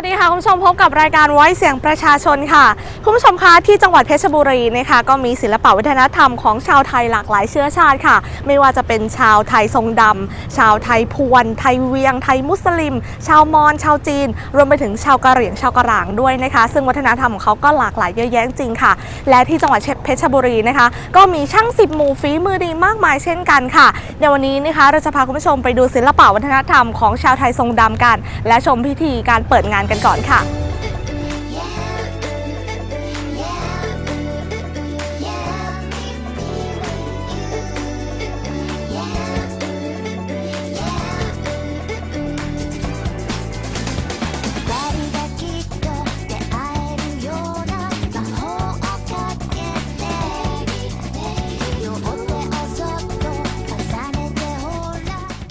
วัสดีค่ะคุณผู้ชมพบกับรายการไว้เสียงประชาชนค่ะ คุณผู้ชมคะที่จังหวัดเพชรบุรีนะคะก็มีศิลปะวัฒนธรรมของชาวไทยหลากหลายเชื้อชาติค่ะ ไม่ว่าจะเป็นชาวไทยทรงดำชาวไทยพวน ไทยเวียง ไทยมุสลิม ชาวมอญชาวจีน รวมไปถึงชาวกะเหรี่ยงชาวกะหร่างด้วยนะคะ ซึ่งวัฒนธรรมของเขาก็หลากหลายเยอะแยะจริงค่ะ และที่จังหวัดเพชรบุรีนะคะ ก็มีช่างสิบหมู่ฝีมือดีมากมายเช่นกันค่ะในวันนี้นะคะเราจะพาคุณผู้ชมไปดูศิลปะวัฒนธรรมของชาวไทยทรงดำกัน และชมพิธีการเปิดงานกันก่อนค่ะ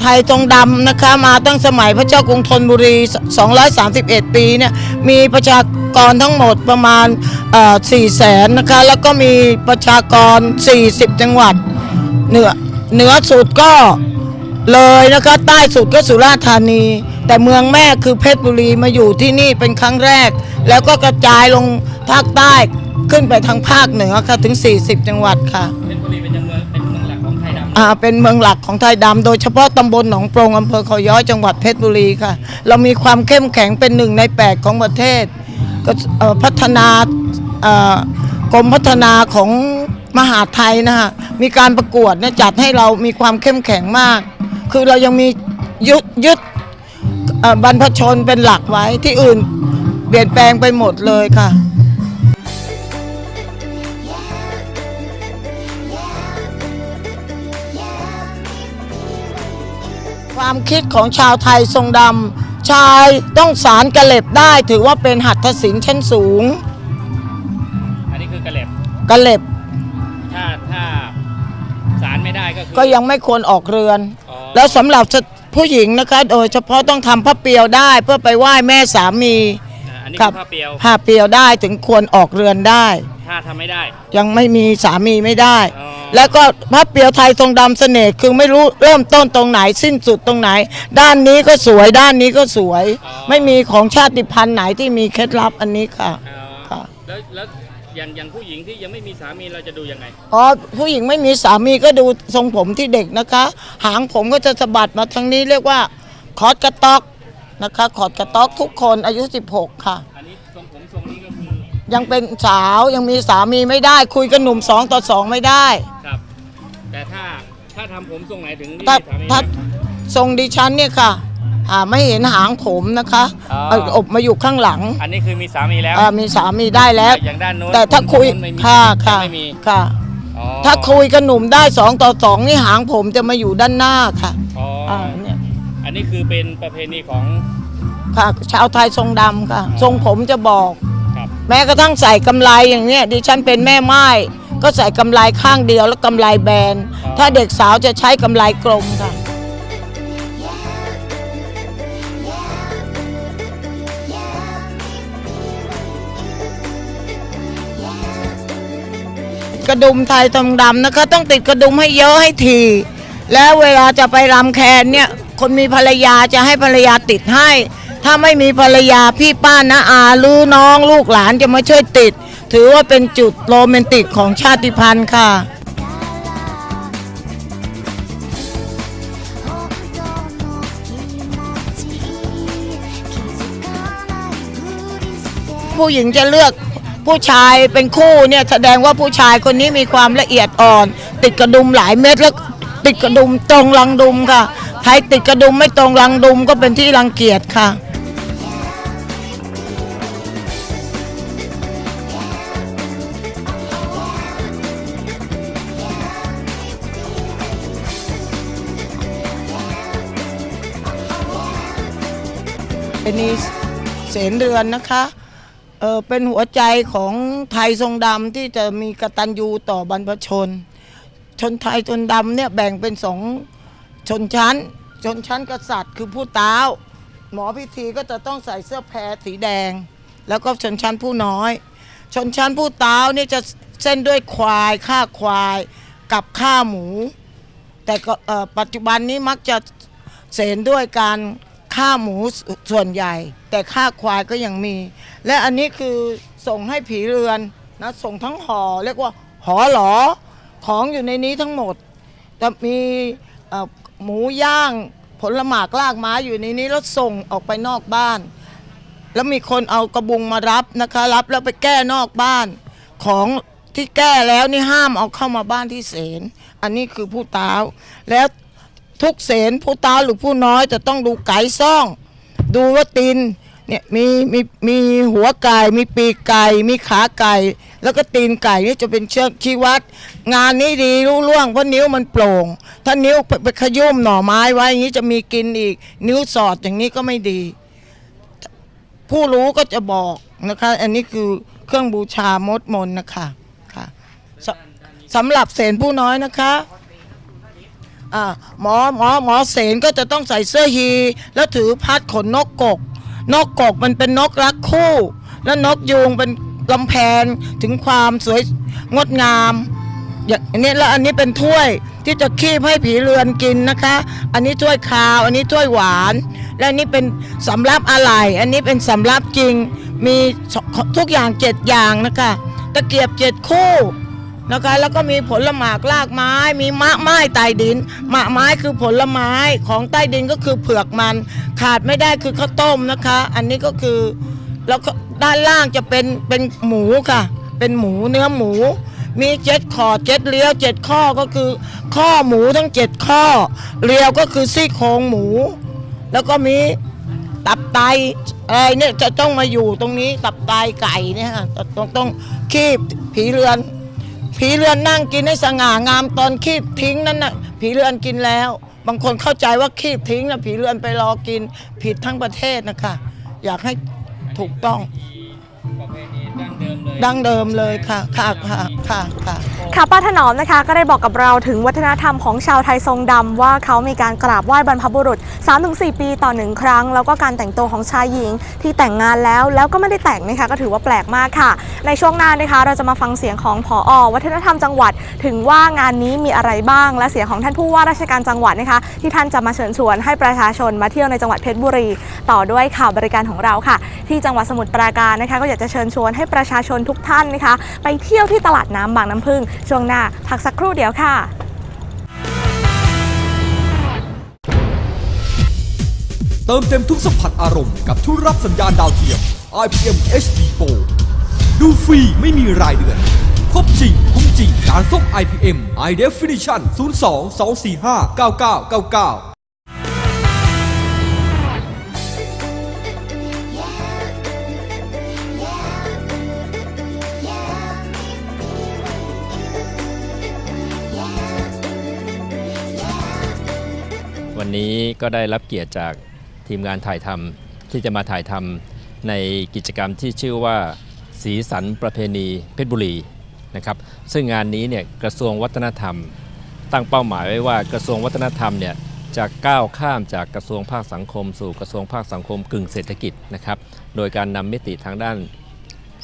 ทยทรงดำนะคะ มาตั้งสมัยพระเจ้ากรุงธนบุรี 231 ปีเนี่ยมีประชากรทั้งหมดประมาณ4แสนนะคะ แล้วก็มีประชากร 40 จังหวัด เหนือเหนือสุดก็เลยนะคะ ใต้สุดก็สุราษฎร์ธานี แต่เมืองแม่คือเพชรบุรีมาอยู่ที่นี่เป็นครั้งแรก แล้วก็กระจายลงภาคใต้ขึ้นไปทางภาคเหนือค่ะถึง 40 จังหวัดค่ะ เป็นเมืองหลักของไทยดำโดยเฉพาะตำบลหนองโปรงอำเภอเขาย้อยจังหวัดเพชรบุรีค่ะ เรามีความเข้มแข็งเป็นหนึ่งในแปดของประเทศก็พัฒนากรมพัฒนาของมหาไทยนะฮะมีการประกวดนี่ยจัดให้เรามีความเข้มแข็งมาก คือเรายังมียึดยึดบรรพชนเป็นหลักไว้ที่อื่นเปลี่ยนแปลงไปหมดเลยค่ะ ความคิดของชาวไทยทรงดำชายต้องสารกระเล็บได้ ถือว่าเป็นหัตถศิลป์ชั้นสูงอันนี้คือกระเหล็บกระเล็บถ้าถ้าสารไม่ได้ก็คือ ก็ยังไม่ควรออกเรือน อ๋อ แล้วสำหรับผู้หญิงนะคะ โดยเฉพาะต้องทำผ้าเปียวได้เพื่อไปไหว้แม่สามีอ่าอันนี้ครัคืบอผ้าเปียว ผ้าเปียวได้ถึงควรออกเรือนได้ ถ้าทำไม่ได้ยังไม่มีสามีไม่ได้ อ๋อ แล้วก็พระเปียวไทยทรงดำเสน่ห์คือไม่รู้เริ่มต้นตรงไหนสิ้นสุดตรงไหน ด้านนี้ก็สวยด้านนี้ก็สวย ไม่มีของชาติพันธุ์ไหนที่มีเคล็ดลับอันนี้ค่ะอ๋อค่ะ แล้วแล้วอย่างอย่างผู้หญิงที่ยังไม่มีสามีเราจะดูยังไง อ๋อผู้หญิงไม่มีสามีก็ดูทรงผมที่เด็กนะคะ หางผมก็จะสะบัดมาทางนี้เรียกว่าคอร์ดกระต๊อกนะคะคอร์ดกระต๊อกทุกคนอายุ 16 ค่ะ ยังเป็นสาวยังมีสามีไม่ได้ คุยกับหนุ่มสองต่อสองไม่ได้ ครับ แต่ถ้าถ้าทำผมทรงไหนถึงที่ถ้าสามีถ้าได้ทรงดิฉันเนี่ยค่ะอ่าไม่เห็นหางผมนะคะอ๋อ เอาอบมาอยู่ข้างหลังอันนี้คือมีสามีแล้ว อ่ามีสามีได้แล้วอย่างด้านโน้นแต่ถ้าคุยนไม่มีค่ะค่ะไม่มี ค่ะ อ๋อถ้าคุยกับหนุ่มได้สองต่อสองนี่หางผมจะมาอยู่ด้านหน้าค่ะอ๋อออ่าเนี่ย อันนี้คือเป็นประเพณีของ ค่ะชาวไทยทรงดำค่ะ ทรงผมจะบอกครับ แม้กระทั่งใส่กำไลอย่างเนี้ยดิฉันเป็นแม่ไม้ก็ใส่กำไลข้างเดียวแล้วกำไลแบน ถ้าเด็กสาวจะใช้กำไลกลมค่ะกระดุมไทยทองดำนะคะ ต้องติดกระดุมให้เยอะให้ทีแล้วเวลาจะไปรำแคนเนี่ย คนมีภรรยาจะให้ภรรยาติดให้ ถ้าไม่มีภรรยาพี่ป้านะอาลูอน้องลูกหลานจะมาช่วยติด ถือว่าเป็นจุดโรแมนติกของชาติพันธุ์ค่ะผู้หญิงจะเลือกผู้ชายเป็นคู่เนี่ยแสดงว่าผู้ชายคนนี้มีความละเอียดอ่อน ติดกระดุมหลายเม็ดแล้วติดกระดุมตรงรังดุมค่ะใครติดกระดุมไม่ตรงรังดุมก็เป็นที่รังเกียจค่ะ นนีเสนเรือนนะคะเออเป็นหัวใจของไทยทรงดำที่จะมีกตัญญูต่อบรรพชน ชนไทยชนดำเนี่ยแบ่งเป็นสองชนชั้น ชนชั้นกษัตริย์คือผู้ต้าหมอพิธีก็จะต้องใส่เสื้อแพรสีแดง แล้วก็ชนชั้นผู้น้อย ชนชั้นผู้ต้าเนี่ยจะเส้นด้วยควายฆ่าควายกับฆ่าหมู แต่ก็เอ่อปัจจุบันนี้มักจะเสนด้วยการ ฆ่าหมูส่วนใหญ่ แต่ฆ่าควายก็ยังมี และอันนี้คือส่งให้ผีเรือนนะส่งทั้งห่อเรียกว่าหอหลอของอยู่ในนี้ทั้งหมดจะมีหมูย่างผลหมากลากไม้อยู่ในนี้แล้วส่งออกไปนอกบ้าน แล้วมีคนเอากระบุงมารับนะคะ รับแล้วไปแก้นอกบ้าน ของที่แก้แล้วนี่ห้ามเอาเข้ามาบ้านที่เสนอันนี้คือผู้ตาวแล้ว ทุกเสนผู้ตาหรือผู้น้อยจะต้องดูไก่ซ่อง ดูว่าตีนเนี่ยมีมีมีหัวไก่ มีปีกไก่ มีขาไก่ แล้วก็ตีนไก่นี่จะเป็นเชือกชี้วัด งานนี้ดีรู้ล่วงเพราะนิ้วมันโปร่ง ถ้านิ้วไปไปขยุ่มหน่อไม้ไว้อย่างนี้จะมีกินอีก นิ้วสอดอย่างนี้ก็ไม่ดี ผู้รู้ก็จะบอกนะคะ อันนี้คือเครื่องบูชามดมนนะคะค่ะสสำหรับเสนผู้น้อยนะคะ อ่าหมอหมอหมอเสนก็จะต้องใส่เสื้อฮี แล้วถือพัดขนนกกก นกกกมันเป็นนกรักคู่ แล้วนกยูงเป็นลำแพนถึงความสวยงดงามอย่างนนี้แล้วอันนี้เป็นถ้วยที่จะคีบให้ผีเรือนกินนะคะ อันนี้ถ้วยคาว อันนี้ถ้วยหวาน และอันนี้เป็นสำรับอะไร อันนี้เป็นสำรับจริง มีทุกอย่างเจ็ดอย่างนะคะ ตะเกียบเจ็ดคู่ นะคะแล้วก็มีผลหมากลากไม้ มีมะไม้ใต้ดิน มะไม้คือผลไม้ของใต้ดินก็คือเผือกมัน ขาดไม่ได้คือข้าวต้มนะคะ อันนี้ก็คือแล้วก็ด้านล่างจะเป็นเป็นหมูค่ะ เป็นหมูเนื้อหมู มีเจ็ดคอเจ็ดเลี้ยวเจ็ดข้อก็คือ ข้อหมูทั้งเจ็ดข้อเลี้ยวก็คือซี่โครงหมู แล้วก็มีตับไตอะไรเนี่ยจะต้องมาอยู่ตรงนี้ตับไตไก่เนี่ยค่ะต้องต้องคีบผีเรือน ผีเรือนนั่งกินให้สง่างามตอนคีบทิ้งนั่นน่ะผีเรือนกินแล้ว บางคนเข้าใจว่าคีบทิ้งนะผีเรือนไปรอกิน ผิดทั้งประเทศนะคะ อยากให้ถูกต้อง ประเพณีดั้งเดิมเลยดั้งเดิมเลยค่ะค่ะค่ะค่ะค่ะ ค่ะป้าถนอมนะคะ ก็ได้บอกกับเราถึงวัฒนธรรมของชาวไทยทรงดำว่าเขามีการกราบไหว้บรรพบุรุษ 3-4 ปีต่อหนึ่งครั้ง แล้วก็การแต่งตัวของชายหญิงที่แต่งงานแล้วแล้วก็ไม่ได้แต่งนะคะก็ถือว่าแปลกมากค่ะ ในช่วงหน้านะคะเราจะมาฟังเสียงของผอวัฒนธรรมจังหวัด ถึงว่างานนี้มีอะไรบ้าง และเสียงของท่านผู้ว่าราชการจังหวัดนะคะ ที่ท่านจะมาเชิญชวนให้ประชาชนมาเที่ยวในจังหวัดเพชรบุรี ต่อด้วยข่าวบริการของเราค่ะ ที่จังหวัดสมุทรปราการนะคะ ก็อยากจะเชิญชวนให้ประชาชนทุกท่านนะคะ ไปเที่ยวที่ตลาดน้ำบางน้ำพึ่งช่วงหน้าพักสักครู่เดียวค่ะเติมเต็มทุกสัมผัสอารมณ์กับทุกรับสัญญาณดาวเทียม IPM HD Pro ดูฟรีไม่มีรายเดือน ครบจริง คุ้มจริง การส่ง IPM High Definition 02 245 9999 วันนี้ก็ได้รับเกียรติจากทีมงานถ่ายทำที่จะมาถ่ายทำในกิจกรรมที่ชื่อว่า สีสันประเพณีเพชรบุรีนะครับซึ่งงานนี้เนี่ยกระทรวงวัฒนธรรม ตั้งเป้าหมายไว้ว่ากระทรวงวัฒนธรรมเนี่ยจะก้าวข้ามจากกระทรวงภาคสังคม สู่กระทรวงภาคสังคมกึ่งเศรษฐกิจนะครับโดยการนำมิติทางด้าน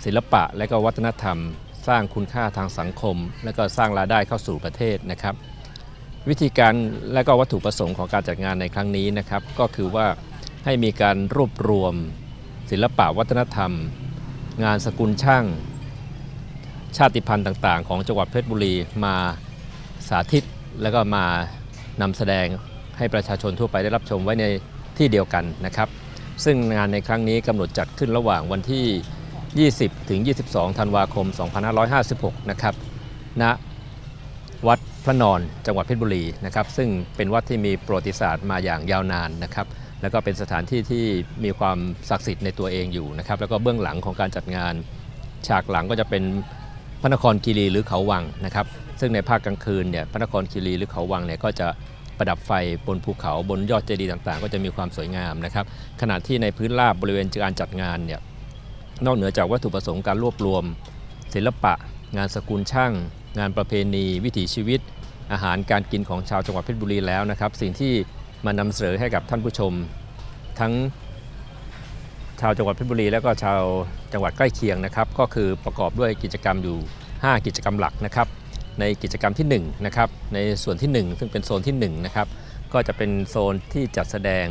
ศิลปะและก็วัฒนธรรม สร้างคุณค่าทางสังคม และก็สร้างรายได้เข้าสู่ประเทศนะครับ วิธีการและก็วัตถุประสงค์ของการจัดงานในครั้งนี้นะครับ ก็คือว่าให้มีการรวบรวม ศิลปะวัฒนธรรม งานสกุลช่าง ชาติพันธุ์ต่างๆ ของจังหวัดเพชรบุรีมาสาธิต แล้วก็มานำแสดงให้ประชาชนทั่วไปได้รับชมไว้ในที่เดียวกันนะครับ ซึ่งงานในครั้งนี้กำหนดจัดขึ้นระหว่างวันที่ 20 ถึง 22 ธันวาคม 2556 นะครับณวัด พระนอนจังหวัดเพชรบุรีนะครับ ซึ่งเป็นวัดที่มีประวัติศาสตร์มาอย่างยาวนานนะครับ แล้วก็เป็นสถานที่ที่มีความศักดิ์สิทธิ์ในตัวเองอยู่นะครับ แล้วก็เบื้องหลังของการจัดงาน ฉากหลังก็จะเป็นพระนครคีรีหรือเขาวังนะครับ ซึ่งในภาคกลางคืนเนี่ยพระนครคีรีหรือเขาวังเนี่ยก็จะประดับไฟบนภูเขาบนยอดเจดีย์ต่างๆ ก็จะมีความสวยงามนะครับขณะที่ในพื้นราบบริเวณการจัดงานเนี่ยนอกเหนือจากวัตถุประสงค์การรวบรวม ศิลปะ งานสกุลช่าง งานประเพณีวิถีชีวิต อาหารการกินของชาวจังหวัดเพชรบุรีแล้วนะครับ สิ่งที่มานำเสนอให้กับท่านผู้ชม ทั้งชาวจังหวัดเพชรบุรี แล้วก็ชาวจังหวัดใกล้เคียงนะครับ ก็คือประกอบด้วยกิจกรรมอยู่ 5 กิจกรรมหลักนะครับ ในกิจกรรมที่1นะครับในส่วนที่ 1 ซึ่งเป็นโซนที่1นะครับก็จะเป็นโซนที่จัดแสดง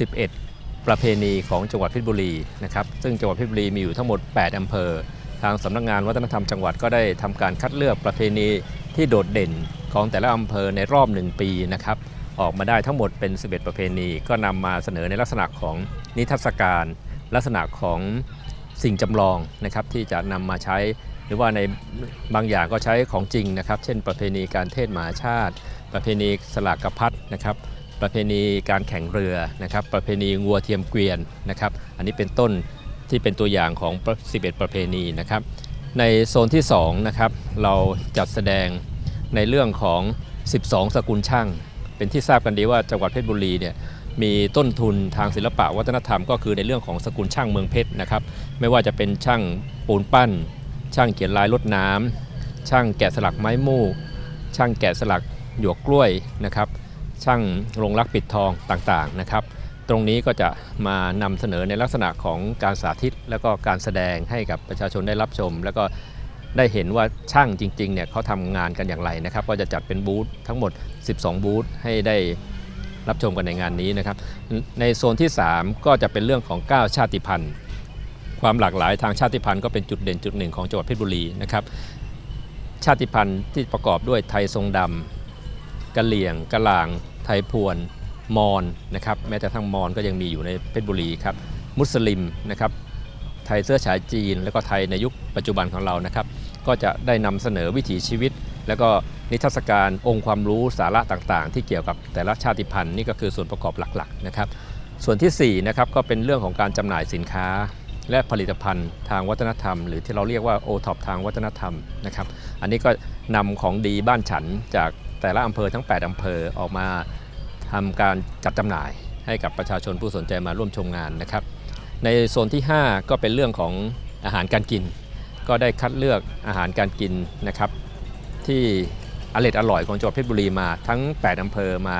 11 ประเพณีของจังหวัดเพชรบุรีนะครับซึ่งจังหวัดเพชรบุรีมีอยู่ทั้งหมด 8 อำเภอ ทางสำนักงานวัฒนธรรมจังหวัดก็ได้ทำการคัดเลือกประเพณีที่โดดเด่นของแต่ละอำเภอในรอบ 1 ปีนะครับออกมาได้ทั้งหมดเป็น 11 ประเพณี ก็นำมาเสนอในลักษณะของนิทรรศการ ลักษณะของสิ่งจำลองนะครับที่จะนำมาใช้ หรือว่าในบางอย่างก็ใช้ของจริงนะครับ เช่น ประเพณีการเทศมหาชาติ ประเพณีสลากกระพัดนะครับ ประเพณีการแข่งเรือนะครับ ประเพณีงัวเทียมเกวียนนะครับ อันนี้เป็นต้น ที่เป็นตัวอย่างของ 11 ประเพณีนะครับ ในโซนที่2นะครับเราจัดแสดงในเรื่องของ 12 สกุลช่าง เป็นที่ทราบกันดีว่าจังหวัดเพชรบุรีเนี่ยมีต้นทุนทางศิลปะวัฒนธรรมก็คือในเรื่องของสกุลช่างเมืองเพชรนะครับ ไม่ว่าจะเป็นช่างปูนปั้น ช่างเขียนลายลดน้ำช่างแกะสลักไม้มูกช่างแกะสลักหยวกกล้วยนะครับ ช่างลงรักปิดทองต่างๆนะครับ ตรงนี้ก็จะมานำเสนอในลักษณะของการสาธิต แล้วก็การแสดงให้กับประชาชนได้รับชม แล้วก็ได้เห็นว่าช่างจริงๆเนี่ยเขาทำงานกันอย่างไรนะครับ ก็จะจัดเป็นบูธทั้งหมด 12 บูธให้ได้รับชมกันในงานนี้นะครับ ในโซนที่ 3 ก็จะเป็นเรื่องของ 9 ชาติพันธุ์ ความหลากหลายทางชาติพันธุ์ก็เป็นจุดเด่นจุดหนึ่งของจังหวัดเพชรบุรีนะครับ ชาติพันธุ์ที่ประกอบด้วยไทยทรงดำกะเหลี่ยงกะหลาง ไทยพวน มอญนะครับแม้แต่ทั้งมอญก็ยังมีอยู่ในเพชรบุรีครับมุสลิมนะครับไทยเสื้อฉายจีน แล้วก็ไทยในยุคปัจจุบันของเรานะครับก็จะได้นำเสนอวิถีชีวิต แล้วก็นิทรรศการองค์ความรู้สาระต่างๆ ที่เกี่ยวกับแต่ละชาติพันธุ์นี่ก็คือส่วนประกอบหลักๆนะครับส่วนที่4นะครับก็เป็นเรื่องของการจำหน่ายสินค้า และผลิตภัณฑ์ทางวัฒนธรรม หรือที่เราเรียกว่าโอท็อปทางวัฒนธรรมนะครับอันนี้ก็นำของดีบ้านฉันจากแต่ละอำเภอทั้ง 8 อำเภอออกมา ทำการจัดจำหน่ายให้กับประชาชนผู้สนใจมาร่วมชมงานนะครับ ในโซนที่ 5 ก็เป็นเรื่องของอาหารการกิน ก็ได้คัดเลือกอาหารการกินนะครับที่อร่อยอร่อยของจังหวัดเพชรบุรีมาทั้ง 8 อำเภอมา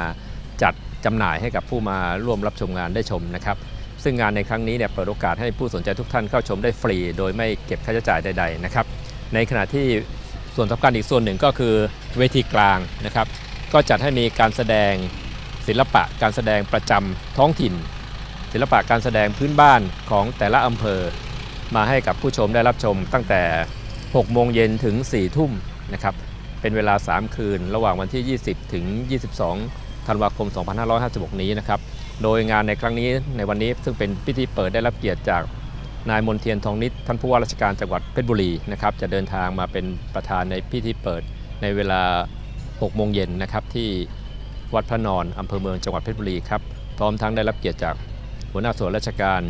จัดจำหน่ายให้กับผู้มาร่วมรับชมงานได้ชมนะครับ ซึ่งงานในครั้งนี้เนี่ยเปิดโอกาสให้ผู้สนใจทุกท่านเข้าชมได้ฟรี โดยไม่เก็บค่าใช้จ่ายใดๆนะครับ ในขณะที่ส่วนสำคัญอีกส่วนหนึ่งก็คือเวทีกลางนะครับ ก็จัดให้มีการแสดง ศิลปะการแสดงประจำท้องถิ่น ศิลปะการแสดงพื้นบ้านของแต่ละอำเภอ มาให้กับผู้ชมได้รับชมตั้งแต่ 6 โมงเย็นถึง 4 ทุ่มนะครับเป็นเวลา 3 คืน ระหว่างวันที่ 20 ถึง 22 ธันวาคม 2556 นี้นะครับ โดยงานในครั้งนี้ในวันนี้ซึ่งเป็นพิธีเปิดได้รับเกียรติจากนายมนเทียนทองนิดท่านผู้ว่าราชการจังหวัดเพชรบุรีนะครับจะเดินทางมาเป็นประธานในพิธีเปิดในเวลา 6 โมงเย็นนะครับที่ วัดพระนอนอำเภอเมืองจังหวัดเพชรบุรีครับพร้อมทั้งได้รับเกียรติจากหัวหน้าส่วนราชการ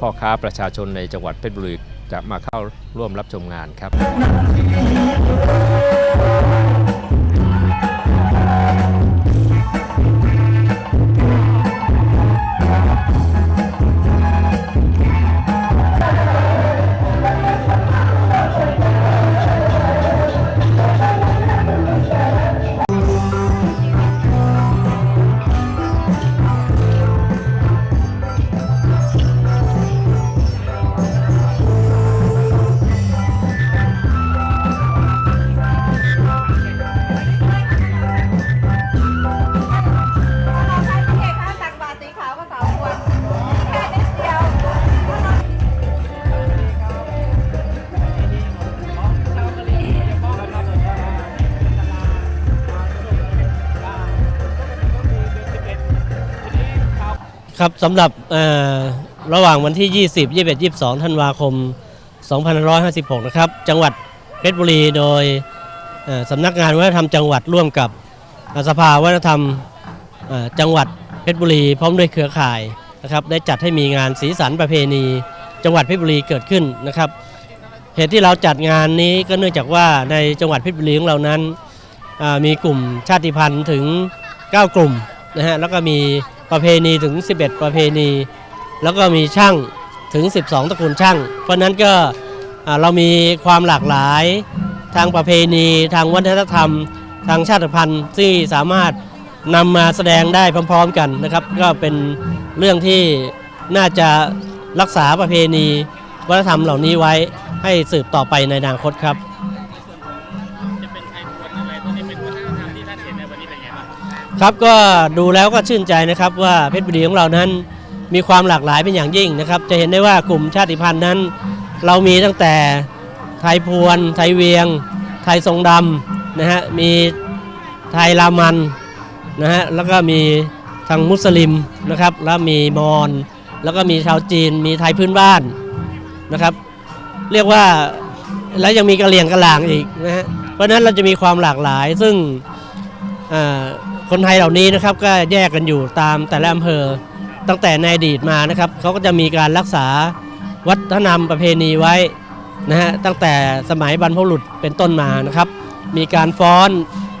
พ่อค้าประชาชนในจังหวัดเพชรบุรีจะมาเข้าร่วมรับชมงานครับ สำหรับระหว่างวันที่ 20 21 22 ธันวาคม 2556 นะครับ จังหวัดเพชรบุรีโดยสำนักงานวัฒนธรรมจังหวัดร่วมกับสภาวัฒนธรรมจังหวัดเพชรบุรีพร้อมด้วยเครือข่ายนะครับได้จัดให้มีงานสีสันประเพณี จังหวัดเพชรบุรีเกิดขึ้นนะครับ เหตุที่เราจัดงานนี้ก็เนื่องจากว่าในจังหวัดเพชรบุรีของเรานั้นมีกลุ่มชาติพันธุ์ถึง 9 กลุ่มนะฮะแล้วก็มี ประเพณีถึง 11 ประเพณี แล้วก็มีช่างถึง 12 ตระกูลช่าง เพราะนั้นก็เรามีความหลากหลายทางประเพณีทางวัฒนธรรม ทางชาติพันธุ์ที่สามารถนำมาแสดงได้พร้อมๆกันนะครับ ก็เป็นเรื่องที่น่าจะรักษาประเพณี วัฒนธรรมเหล่านี้ไว้ให้สืบต่อไปในอนาคตครับ ครับก็ดูแล้วก็ชื่นใจนะครับว่าเพชรบุรีของเรานั้นมีความหลากหลายเป็นอย่างยิ่งนะครับ จะเห็นได้ว่ากลุ่มชาติพันธุ์นั้น เรามีตั้งแต่ไทยพวน ไทยเวียง ไทยทรงดำนะฮะมีไทยรามันนะฮะแล้วก็มีทางมุสลิมนะครับแล้วมีมอญแล้วก็มีชาวจีน มีไทยพื้นบ้านนะครับ เรียกว่าแล้วยังมีกะเหรี่ยงกะหลางอีกนะฮะเพราะฉะนั้นเราจะมีความหลากหลายซึ่งอ่า คนไทยเหล่านี้นะครับก็แยกกันอยู่ตามแต่ละอำเภอตั้งแต่ในอดีตมานะครับเขาก็จะมีการรักษาวัฒนธรรมประเพณีไว้นะฮะตั้งแต่สมัยบรรพบุรุษเป็นต้นมานะครับ มีการฟ้อน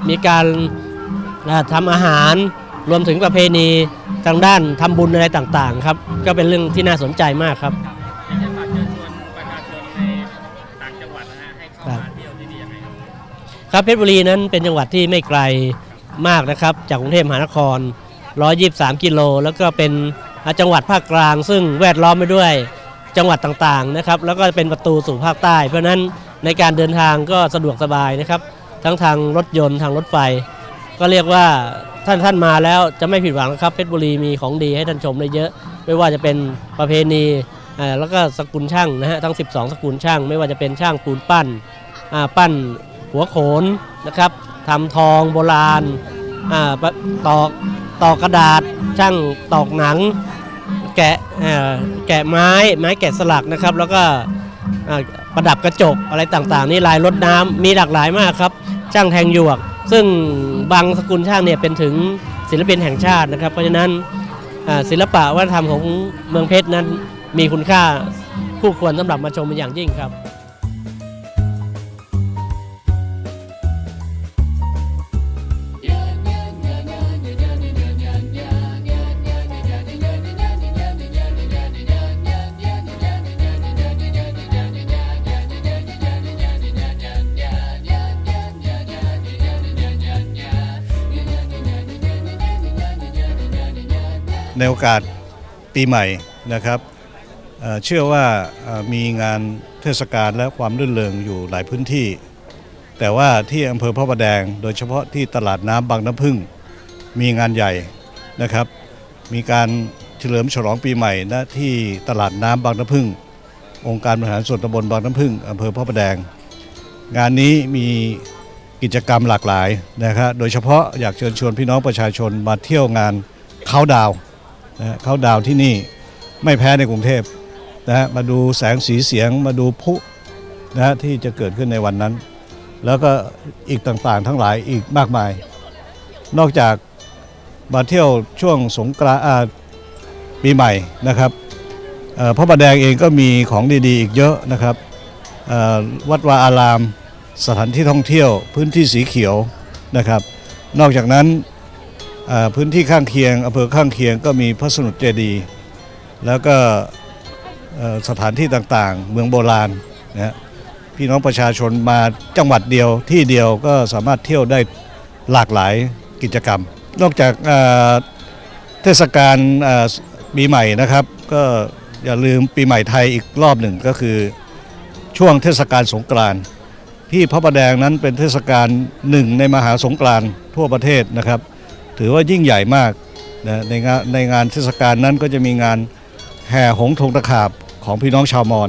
มีการอ่าทำอาหารรวมถึงประเพณีทางด้านทำบุญอะไรต่างๆครับก็เป็นเรื่องที่น่าสนใจมากครับอยากจะฝากเชิญชวนประชาชนในต่างจังหวัดนะฮะให้เข้ามาเที่ยวที่นี่ยังไงครับครับเพชรบุรีนั้นเป็นจังหวัดที่ไม่ไกล มากนะครับ จากกรุงเทพมหานคร 123 กิโล แล้วก็เป็นจังหวัดภาคกลาง ซึ่งแวดล้อมไปด้วยจังหวัดต่างๆนะครับ แล้วก็เป็นประตูสู่ภาคใต้ เพราะนั้นในการเดินทางก็สะดวกสบายนะครับ ทั้งทางรถยนต์ทางรถไฟ ก็เรียกว่าท่านท่านมาแล้วจะไม่ผิดหวังนะครับเพชรบุรีมีของดีให้ท่านชมได้เยอะ ไม่ว่าจะเป็นประเพณีแล้วก็สกุลช่างนะฮะทั้ง 12 สกุลช่าง ไม่ว่าจะเป็นช่างปูนปั้นปั้นหัวโขน นะครับทำทองโบราณตอกตอกกระดาษช่างตอกหนัง แกะแกะไม้ไม้แกะสลักนะครับ แล้วก็ประดับกระจกอะไรต่างๆ นี่ลายรถน้ำมีหลากหลายมากครับ ช่างแทงหยวก ซึ่งบางสกุลช่างเนี่ยเป็นถึงศิลปินแห่งชาตินะครับ เพราะฉะนั้นศิลปะวัฒนธรรมของเมืองเพชรนั้นมีคุณค่าคู่ควรสำหรับมาชมเป็นอย่างยิ่งครับ ในโอกาสปีใหม่นะครับเชื่อว่ามีงานเทศกาลและความรื่นเริงอยู่หลายพื้นที่ แต่ว่าที่อำเภอพระประแดง โดยเฉพาะที่ตลาดน้ำบางน้ำพึ่ง มีงานใหญ่นะครับ มีการเฉลิมฉลองปีใหม่ณที่ตลาดน้ำบางน้ำพึ่ง องค์การบริหารส่วนตำบลบางน้ำพึ่งอำเภอพระประแดง งานนี้มีกิจกรรมหลากหลายนะครับ โดยเฉพาะอยากเชิญชวนพี่น้องประชาชนมาเที่ยวงานเขาดาว นะเขาดาวที่นี่ไม่แพ้ในกรุงเทพนะฮะมาดูแสงสีเสียงมาดูพุนะฮะที่จะเกิดขึ้นในวันนั้น แล้วก็อีกต่างๆ ทั้งหลายอีกมากมาย นอกจากมาเที่ยวช่วงสงกรานต์ปีใหม่นะครับพระประแดงเองก็มีของดีๆ อีกเยอะนะครับวัดวาอาราม สถานที่ท่องเที่ยวพื้นที่สีเขียวนะครับ นอกจากนั้น พื้นที่ข้างเคียงอำเภอข้างเคียงก็มีพระสมุทรเจดีย์แล้วก็สถานที่ต่างๆ เมืองโบราณนะฮะพี่น้องประชาชนมาจังหวัดเดียวที่เดียวก็สามารถเที่ยวได้หลากหลายกิจกรรม นอกจากเทศกาลปีใหม่นะครับ ก็อย่าลืมปีใหม่ไทยอีกรอบหนึ่งก็คือช่วงเทศกาลสงกรานต์ที่พระประแดงนั้นเป็นเทศกาลหนึ่งในมหาสงกรานต์ทั่วประเทศนะครับ ถือว่ายิ่งใหญ่มากนะในงานในงานเทศกาลนั้นก็จะมีงานแห่หงส์ธงตะขาบของพี่น้องชาวมอญ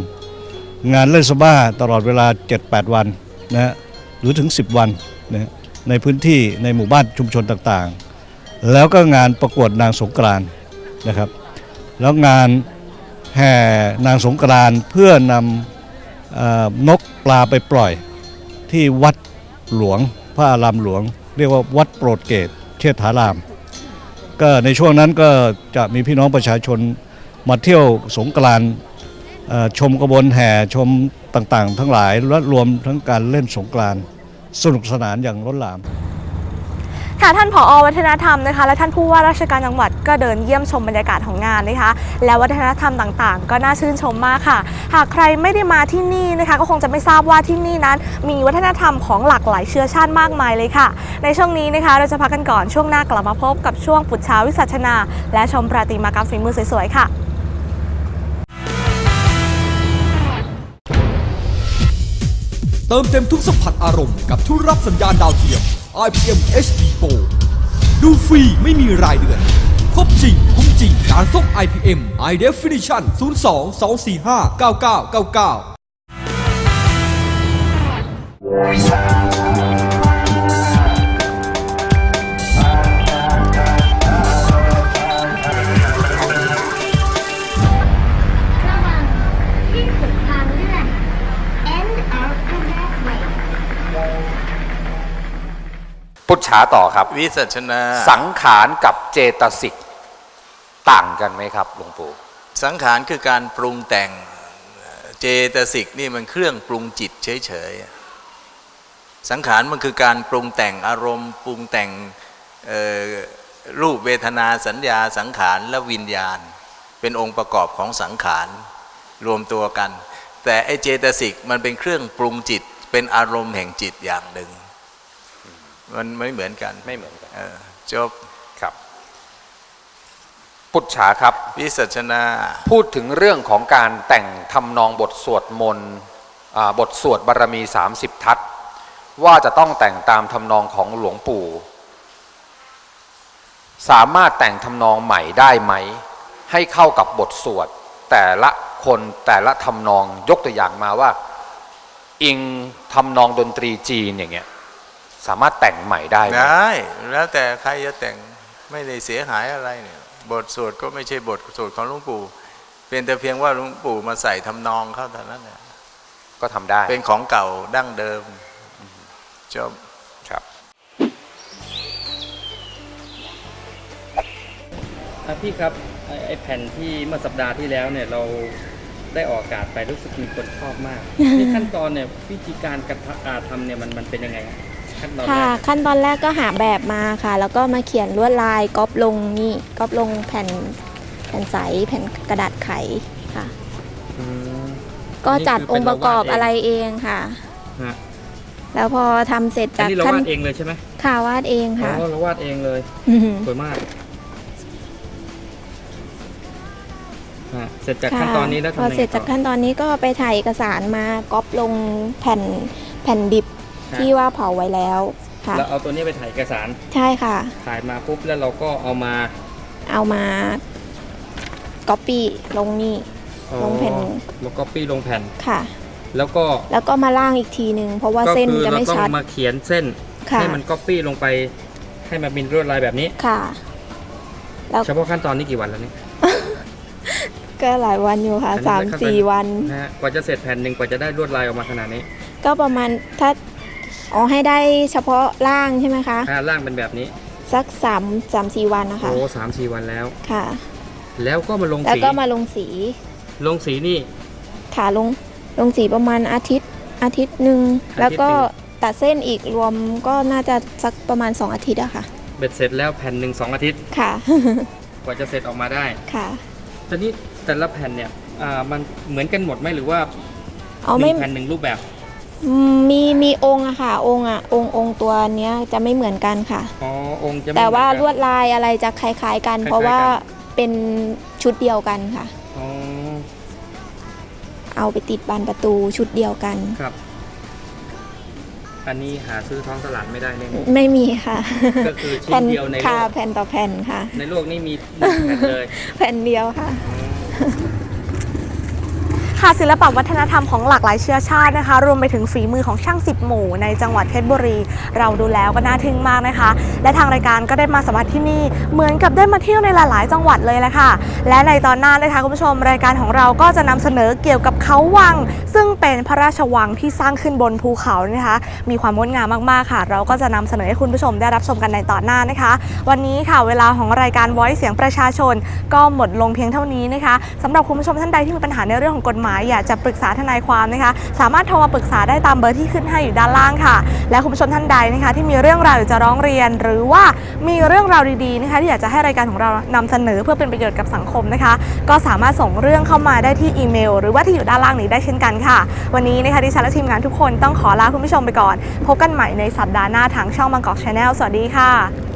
งานเล่นสบ้าตลอดเวลา 7-8 วันนะฮะหรือถึง 10 วันนะในพื้นที่ในหมู่บ้านชุมชนต่างๆ แล้วก็งานประกวดนางสงกรานนะครับ แล้วงานแห่นางสงกรานเพื่อนำอนกปลาไปปล่อยที่วัดหลวงพระอารามหลวง เรียกว่าวัดโปรดเกต เชษฐาราม ก็ในช่วงนั้นก็จะมีพี่น้องประชาชนมาเที่ยวสงกรานต์ชมกระบวนแห่ชมต่างๆ ทั้งหลายและรวมทั้งการเล่นสงกรานต์สนุกสนานอย่างล้นหลามะท่านผอวัฒนธรรมนะคะ และท่านผู้ว่าราชการจังหวัดก็เดินเยี่ยมชมบรรยากาศของงานนะคะ และวัฒนธรรมต่างๆ ก็น่าชื่นชมมากค่ะ หากใครไม่ได้มาที่นี่นะคะ ก็คงจะไม่ทราบว่าที่นี่นั้น มีวัฒนธรรมของหลากหลายเชื้อชาติมากมายเลยค่ะ ในช่วงนี้นะคะ เราจะพักกันก่อนช่วงหน้ากลับมาพบกับช่วงปุจฉาวิสัชนา และชมประติมากรรมฝีมือสวยๆค่ะเติมเต็มทุกสัมผัสอารมณ์กับทุกรับสัญญาณดาวเทียม IPM HD Pro ดูฟรีไม่มีรายเดือน ครบจริง คุ้มจริงการซ่ง IPM High Definition 02 245 9999 พุทธาต่อครับ วิสัชนา สังขารกับเจตสิกต่างกันไหมครับหลวงปู่สังขารคือการปรุงแต่งเจตสิกนี่มันเครื่องปรุงจิตเฉยๆสังขารมันคือการปรุงแต่งอารมณ์ปรุงแต่งเอ่อรูปเวทนาสัญญาสังขารและวิญญาณ เป็นองค์ประกอบของสังขารรวมตัวกัน แต่ไอเจตสิกมันเป็นเครื่องปรุงจิตเป็นอารมณ์แห่งจิตอย่างหนึ่ง มันไม่เหมือนกันไม่เหมือนกันเออจบครับพุทธาครับ วิสัชนา พูดถึงเรื่องของการแต่งทำนองบทสวดมนต์อ่าบทสวดบารมี 30 ทัศน์ว่าจะต้องแต่งตามทำนองของหลวงปู่ สามารถแต่งทำนองใหม่ได้ไหม ให้เข้ากับบทสวด แต่ละคนแต่ละทำนองยกตัวอย่างมาว่า อิงทำนองดนตรีจีนอย่างเงี้ย สามารถแต่งใหม่ได้ไหมได้แล้วแต่ใครจะแต่งไม่ได้เสียหายอะไรเนี่ยบทสวดก็ไม่ใช่บทสวดของหลวงปู่เป็นแต่เพียงว่าหลวงปู่มาใส่ทำนองเข้าเท่านั้นเนี่ยก็ทำได้เป็นของเก่าดั้งเดิมจบครับอะพี่ครับไอ้ไอ้แผ่นที่เมื่อสัปดาห์ที่แล้วเนี่ยเราได้ออกอากาศไปรู้สึกมีคนชอบมากนี่ขั้นตอนเนี่ยวิธีการกระทะอ่าทำเนี่ยมันมันเป็นยังไงฮะ ขั้นตอนแรค่ะ กขั้นตอนแรกก็หาแบบมาค่ะ แล้วก็มาเขียนลวดลายก๊อปลงนี่ก๊อปลงแผ่นแผ่นใสแผ่นกระดาษไขค่ะ อืม ก็จัดนี่อคืงค์ประกอบเป็นเราวาดเองอะไรเองค่ะ ฮะ แล้วพอทำเสร็จอันจากนี้เราขั้นวาดเองเลยใช่ไหมค่ะวาดเองค่ะ อ๋อเราวาดเองเลยสวยมากฮะเสร็จจากขั้นตอนนี้แล้วพทำอยังไงเสร็จจากต่อขั้นตอนนี้ก็ไปถ่ายเอกสารมาก๊อปลงแผ่นแผ่นดิบ ฮะ ที่ว่าเผาไว้แล้วค่ะ แล้วเอาตัวนี้ไปถ่ายเอกสาร ใช่ค่ะ ถ่ายมาปุ๊บแล้วเราก็เอามาเอามาก๊อปปี้ลงนี่ ลงแผ่น แล้วก็ปี้ลงแผ่น ค่ะ แล้วก็แล้วก็มาล่างอีกทีหนึ่งเพราะว่าก็เส้นคือจะเราไม่ต้องชัดมาเขียนเส้น ค่ะ ให้มันก๊อปปี้ลงไป ให้มันเป็นลวดลายแบบนี้ ค่ะ แล้ว เฉพาะขั้นตอนนี้กี่วันแล้วเนี่ย ก็หลายวันอยู่ค่ะอันนี้สามขั้นตอน สี่วัน นะฮะกว่าจะเสร็จแผ่นหนึ่งกว่าจะได้ลวดลายออกมาขนาดนี้ ก็ประมาณถ้า อ๋อให้ได้เฉพาะล่างใช่ไหมคะอ่าร่างเป็นแบบนี้สักสามสามสี่วันนะคะ โอ้สามสี่วันแล้ว ค่ะ แล้วก็มาลงแล้วสี ก็มาลงสี ลงสีนี่ ค่ะลงลงสีประมาณอาทิตย์อาทิตย์หนึ่งอาทิตย์แล้วก็หนึ่ตัดเส้นอีกรวมก็น่าจะสักประมาณ 2 อาทิตย์อะค่ะ เบ็ดเสร็จแล้วแผ่นหนึ่งสองอาทิตย์ค่ะ กว่าจะเสร็จออกมาได้ค่ะตอนนี้แต่ละแผ่นเนี่ยอ่ามันเหมือนกันหมดไหมหรือว่าเอาหไม่นึ่งแผ่นหนึ่งรูปแบบ อืมมีมีองค์อะค่ะ องค์อะองค์องค์ตัวเนี้ยจะไม่เหมือนกันค่ะ อ๋อองค์จะไม่แต่ว่าเหมือนลกัน วดลายอะไรจะคล้าย ๆ กันคล้ายๆเพราะว่ากันเป็นชุดเดียวกันค่ะ อ๋อเอาไปติดบานประตูชุดเดียวกัน ครับ อันนี้หาซื้อท้องตลาดไม่ได้แน่ไม่มีค่ะก็คือชิ้นแผ่นเดียวในโลก ค่ะแผ่นต่อแผ่นค่ะ ในโลกนี้มีหนึ่งแผ่นเลยแผ่นเดียวค่ะ ค่ะศิลปวัฒนธรรมของหลากหลายเชื้อชาตินะคะ รวมไปถึงฝีมือของช่างสิบหมู่ในจังหวัดเพชรบุรี เราดูแล้วก็น่าทึ่งมากนะคะ และทางรายการก็ได้มาสัมผัสที่นี่ เหมือนกับได้มาเที่ยวในหลาย ๆ จังหวัดเลยแหละค่ะ และในตอนหน้านะคะคุณผู้ชมรายการของเราก็จะนำเสนอเกี่ยวกับเขาวัง ซึ่งเป็นพระราชวังที่สร้างขึ้นบนภูเขานะคะ มีความงดงามมาก ๆ ค่ะ เราก็จะนำเสนอให้คุณผู้ชมได้รับชมกันในตอนหน้านะคะ วันนี้ค่ะเวลาของรายการ Voice เสียงประชาชน ก็หมดลงเพียงเท่านี้นะคะสำหรับคุณผู้ชมท่านใดที่มีปัญหาในเรื่องของกฎหมายอยากจะปรึกษาทนายความนะคะ สามารถโทรมาปรึกษาได้ตามเบอร์ที่ขึ้นให้อยู่ด้านล่างค่ะ และคุณผู้ชมท่านใดนะคะ ที่มีเรื่องราวอยากจะร้องเรียน หรือว่ามีเรื่องราวดีๆนะคะที่อยากจะให้รายการของเรานำเสนอ เพื่อเป็นประโยชน์กับสังคมนะคะ ก็สามารถส่งเรื่องเข้ามาได้ที่อีเมล หรือว่าที่อยู่ด้านล่างนี้ได้เช่นกันค่ะ วันนี้นะคะดิฉันและทีมงานทุกคนต้องขอลาคุณผู้ชมไปก่อน พบกันใหม่ในสัปดาห์หน้าทางช่องบางกอกชาแนลสวัสดีค่ะ